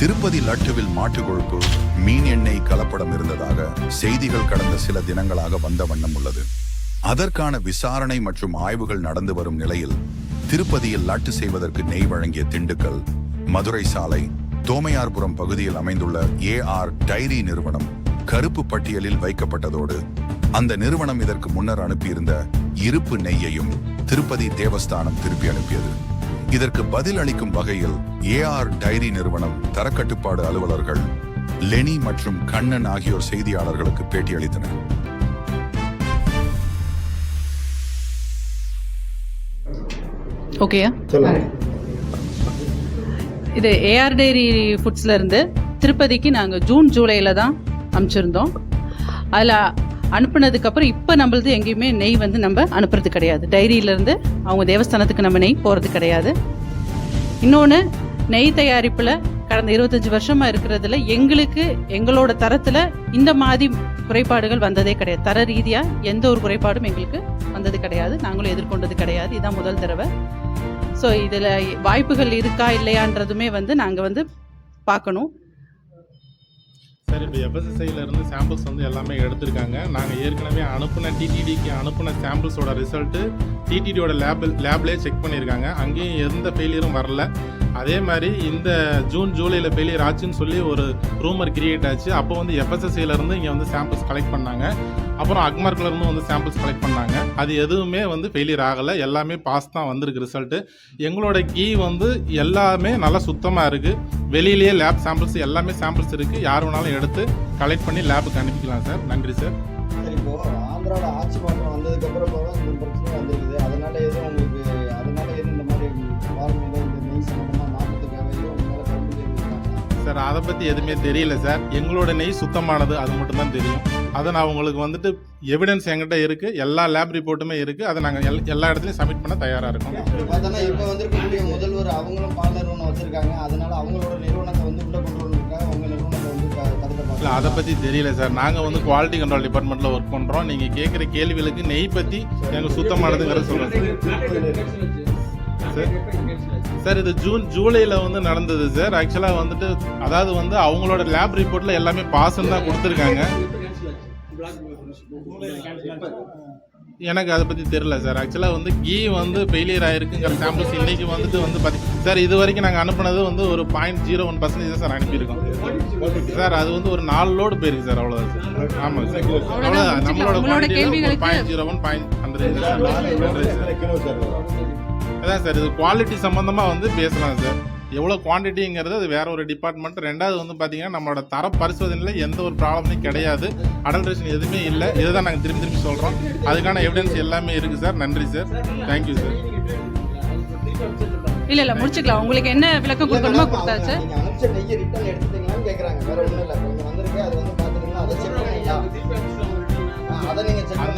திருப்பதி லட்டுவில் மாட்டு கொழுப்பு மீன் எண்ணெய் கலப்படம் இருந்ததாக செய்திகள் கடந்த சில தினங்களாக வந்த வண்ணம் உள்ளது. அதற்கான விசாரணை மற்றும் ஆய்வுகள் நடந்து வரும் நிலையில் திருப்பதியில் லட்டு செய்வதற்கு நெய் வழங்கிய திண்டுக்கல் மதுரை சாலை தோமையார்புரம் பகுதியில் அமைந்துள்ள ஏஆர் டைரி நிறுவனம் கருப்பு பட்டியலில் வைக்கப்பட்டதோடு அந்த நிறுவனம் இதற்கு முன்னர் அனுப்பியிருந்த இருப்பு நெய்யையும் திருப்பதி தேவஸ்தானம் திருப்பி அனுப்பியது. இதற்கு பதில் அளிக்கும் வகையில் ஏஆர் டைரி நிறுவனம் தரக்கட்டுப்பாடு அலுவலர்கள் லெனி மற்றும் கண்ணன் ஆகியோர் செய்தியாளர்களுக்கு பேட்டியளித்தனர் ஓகேயா இது ஏஆர் டைரி ஃபுட்ஸ்ல இருந்து திருப்பதிக்கு நாங்கள் ஜூன் ஜூலையில் தான் அனுப்பிச்சிருந்தோம் அதில் அனுப்புனதுக்கப்புறம் இப்போ நம்மளது எங்கேயுமே நெய் வந்து நம்ம அனுப்புறது கிடையாது. டைரியிலேருந்து அவங்க தேவஸ்தானத்துக்கு நம்ம நெய் போகிறது கிடையாது. இன்னொன்று நெய் தயாரிப்பில் கடந்த இருபத்தஞ்சி வருஷமாக இருக்கிறதுல எங்களுக்கு எங்களோட தரத்தில் இந்த மாதிரி குறைபாடுகள் வந்ததே கிடையாது. தர ரீதியாக எந்த ஒரு குறைபாடும் எங்களுக்கு வந்தது கிடையாது. நாங்களும் எதிர்கொண்டது கிடையாது. இதுதான் முதல் தடவை. ஸோ இதில் வாய்ப்புகள் இருக்கா இல்லையான்றதுமே வந்து நாங்கள் வந்து பார்க்கணும். சார் இப்போ எஃப்எஸ்எஸ்ஐலேருந்து சாம்பிள்ஸ் வந்து எல்லாமே எடுத்திருக்காங்க. நாங்கள் ஏற்கனவே அனுப்பின டிடிடிக்கு அனுப்பின சாம்பிள்ஸோட ரிசல்ட்டு டிடிடியோட லேப் லேப்லேயே செக் பண்ணியிருக்காங்க அங்கேயும் எந்த ஃபெயிலியரும் வரல. அதே மாதிரி இந்த ஜூன் ஜூலையில் ஃபெயிலியர் ஆச்சுன்னு சொல்லி ஒரு ரூமர் கிரியேட் ஆச்சு. அப்போ வந்து எஃப்எஸ்எஸ்சியிலேருந்து இங்கே வந்து சாம்பிள்ஸ் கலெக்ட் பண்ணாங்க. அப்புறம் அக்மார்க்லேருந்து வந்து சாம்பிள்ஸ் கலெக்ட் பண்ணாங்க. அது எதுவுமே வந்து ஃபெயிலியர் ஆகலை. எல்லாமே பாஸ் தான் வந்திருக்கு ரிசல்ட்டு எங்களோட கீ வந்து எல்லாமே நல்லா சுத்தமாக இருக்குது வெளியிலேயே லேப் சாம்பிள்ஸ் எல்லாமே சாம்பிள்ஸ் இருக்குது யார் வேணாலும் எடுத்து கலெக்ட் பண்ணி லேபுக்கு அனுப்பிக்கலாம் சார். நன்றி சார். சரி இப்போ ஆந்திராவில் ஆட்சி மாற்றம் வந்ததுக்கப்புறம் இந்த பிரச்சனை வந்திருக்குது அதை பற்றி எதுவுமே தெரியல சார். எங்களோட நெய் சுத்தமானது அது மட்டும் தான் தெரியும். அதை நான் உங்களுக்கு வந்துட்டு எவிடன்ஸ் எங்கிட்ட இருக்குது எல்லா லேப் ரிப்போர்ட்டுமே இருக்குது அதை நாங்கள் எல் எல்லா இடத்துலையும் சப்மிட் பண்ண தயாராக இருக்கோம். பார்த்தோன்னா இப்போ வந்திருக்கக்கூடிய முதல்வர் அவங்களும் நிறுவனம் வச்சிருக்காங்க. அதனால அவங்களோட நிறுவனத்தை வந்து உள்ள கொண்டு அவங்க நிறுவனத்தை வந்து இல்லை அதை பற்றி தெரியல சார். நாங்கள் வந்து குவாலிட்டி கண்ட்ரோல் டிபார்ட்மெண்ட்டில் ஒர்க் பண்ணுறோம் நீங்கள் கேட்குற கேள்விகளுக்கு நெய் பற்றி எங்களுக்கு சுத்தமானதுங்கிறத சொல்கிறேன் சார் சார் இது ஜூன் ஜூலையில் வந்து நடந்தது சார் ஆக்சுவலாக வந்துட்டு அதாவது வந்து அவங்களோட லேப் ரிப்போர்ட்டில் எல்லாமே பாஸ்ன்னு தான் கொடுத்துருக்காங்க. எனக்கு அதை பற்றி தெரியல சார் ஆக்சுவலாக வந்து கீ வந்து ஃபெயிலியர் ஆயிருக்குங்கிற சாம்பிள்ஸ் இன்னைக்கு வந்துட்டு வந்து பார்த்தி சார் இது வரைக்கும் நாங்கள் அனுப்புனது வந்து ஒரு பாயிண்ட் ஜீரோ ஒன் பர்சன்டேஜ் தான் சார் அனுப்பியிருக்கோம். சார் அது வந்து ஒரு நாலு லோடு போயிருக்கு சார் அவ்வளோதான் சார் ஆமாம் சார் அவ்வளோதான் நம்மளோட point zero one point hundred sir அதான் சார் இது குவாலிட்டி சம்மந்தமாக வந்து பேசலாம் சார். எவ்வளோ குவான்டிட்டிங்கிறது அது வேற ஒரு டிபார்ட்மெண்ட் ரெண்டாவது வந்து பார்த்தீங்கன்னா நம்மளோட தர பரிசோதனையில் எந்த ஒரு ப்ராப்ளமே கிடையாது. அடல்ட்ரேஷன் எதுவுமே இல்லை. இதை தான் நாங்கள் திரும்பி திரும்பி சொல்கிறோம் அதுக்கான எவிடன்ஸ் எல்லாமே இருக்குது சார். நன்றி சார். Thank you sir. இல்லை இல்லை முடிச்சுக்கலாம். உங்களுக்கு என்ன விளக்கம் கொடுக்கணுமோ கொடுத்தாச்சு. அனுப்பிச்ச நெய்யை ரிட்டர்ன் எடுத்துட்டீங்களான்னு கேக்குறாங்க. வேற ஒண்ணும் இல்ல. கொஞ்சம் வந்திருக்கு அது வந்து பாத்துட்டீங்களா அதை செக்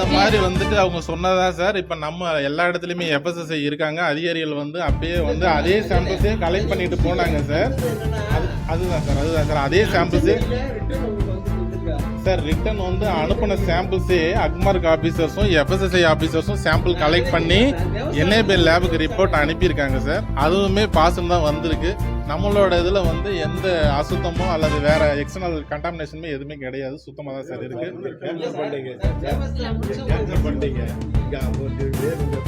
அந்த மாதிரி வந்துட்டு அவங்க சொன்னதா சார். இப்போ நம்ம எல்லா இடத்துலையுமே எஃப்எஸ்எஸ்ஐ இருக்காங்க. அதிகாரிகள் வந்து அப்படியே வந்து அதே சாம்பிள்ஸையும் கலெக்ட் பண்ணிட்டு போனாங்க சார். அது அதுதான் சார் அதுதான் சார். அதே சாம்பிள்ஸே சார் ரிட்டன் வந்து அனுப்பின சாம்பிள்ஸே அக்மார்க் ஆஃபீஸர்ஸும் எஃப்எஸ்எஸ்ஐ ஆஃபீஸர்ஸும் சாம்பிள் கலெக்ட் பண்ணி என்ஏபிஎல் லேபுக்கு ரிப்போர்ட் அனுப்பியிருக்காங்க சார். அதுவுமே பாசம் தான் வந்திருக்கு. நம்மளோட இதில் வந்து எந்த அசுத்தமோ அல்லது வேற எக்ஸ்டர்னல் கண்டாமினேஷனுமே எதுவுமே கிடையாது. சுத்தமாக தான் சார் இருக்கு. கேன்சல்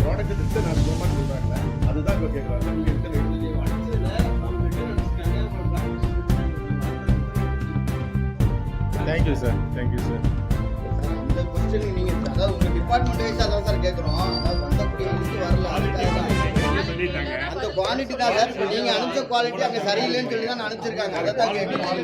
ப்ராடக்ட் அதுதான் இப்போ கேட்குறாங்க thank you sir thank you sir அந்த கொஸ்டின் நீங்க அதாவது உங்க டிபார்ட்மெண்ட் வைஸ் அதான் சார் கேக்குறோம். அதாவது வந்தக்கூடிய வரல. தான். அந்த குவாலிட்டி தான் சார் நீங்க அனுப்பிச்ச குவாலிட்டி அங்க சரியில்லைன்னு சொல்லி தான் அனுப்பிச்சிருக்காங்க. அதை தான் கேட்கணும்